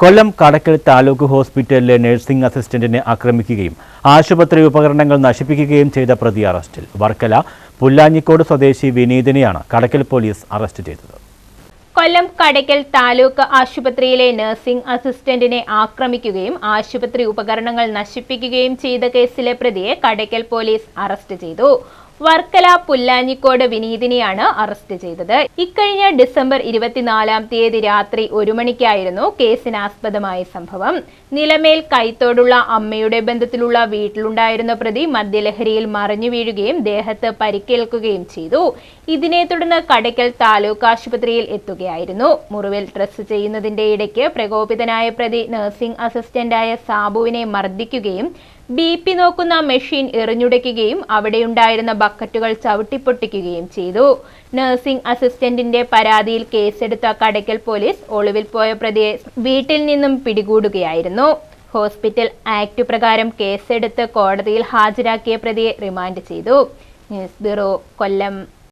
കൊല്ലം കടക്കൽ താലൂക്ക് ഹോസ്പിറ്റലിലെ നഴ്സിംഗ് അസിസ്റ്റന്റിനെ ആക്രമിക്കുകയും ആശുപത്രി ഉപകരണങ്ങൾ നശിപ്പിക്കുകയും ചെയ്ത പ്രതി അറസ്റ്റിൽ. വർക്കല പുല്ലാഞ്ഞിക്കോട് സ്വദേശി വിനീതിനെയാണ് കടക്കൽ പോലീസ് അറസ്റ്റ് ചെയ്തത്. കൊല്ലം കടക്കൽ താലൂക്ക് ആശുപത്രിയിലെ നഴ്സിംഗ് അസിസ്റ്റന്റിനെ ആക്രമിക്കുകയും ആശുപത്രി ഉപകരണങ്ങൾ നശിപ്പിക്കുകയും ചെയ്ത കേസിലെ പ്രതിയെ കടക്കൽ പോലീസ് അറസ്റ്റ് ചെയ്തു. വർക്കല പുല്ലാഞ്ഞിക്കോട് വിനീതിനെയാണ് അറസ്റ്റ് ചെയ്തത്. ഇക്കഴിഞ്ഞ ഡിസംബർ ഇരുപത്തിനാലാം തീയതി രാത്രി ഒരു മണിക്കായിരുന്നു കേസിനാസ്പദമായ സംഭവം. നിലമേൽ കൈത്തോടുള്ള അമ്മയുടെ ബന്ധത്തിലുള്ള വീട്ടിലുണ്ടായിരുന്ന പ്രതി മദ്യലഹരിയിൽ മറിഞ്ഞു വീഴുകയും ദേഹത്ത് പരിക്കേൽക്കുകയും ചെയ്തു. ഇതിനെ തുടർന്ന് കടയ്ക്കൽ താലൂക്ക് ആശുപത്രിയിൽ എത്തുകയായിരുന്നു. മുറിവിൽ ഡ്രസ് ചെയ്യുന്നതിന്റെ ഇടയ്ക്ക് പ്രകോപിതനായ പ്രതി നഴ്സിംഗ് അസിസ്റ്റന്റായ സാബുവിനെ മർദ്ദിക്കുകയും ബി നോക്കുന്ന മെഷീൻ എറിഞ്ഞുടയ്ക്കുകയും അവിടെയുണ്ടായിരുന്ന ബക്കറ്റുകൾ ചവിട്ടിപ്പൊട്ടിക്കുകയും ചെയ്തു. നഴ്സിംഗ് അസിസ്റ്റന്റിന്റെ പരാതിയിൽ കേസെടുത്ത കടയ്ക്കൽ പോലീസ് ഒളിവിൽ പോയ പ്രതിയെ വീട്ടിൽ നിന്നും പിടികൂടുകയായിരുന്നു. ഹോസ്പിറ്റൽ ആക്ട് പ്രകാരം കേസെടുത്ത് കോടതിയിൽ ഹാജരാക്കിയ പ്രതിയെ റിമാൻഡ് ചെയ്തു. News bureau Kollam.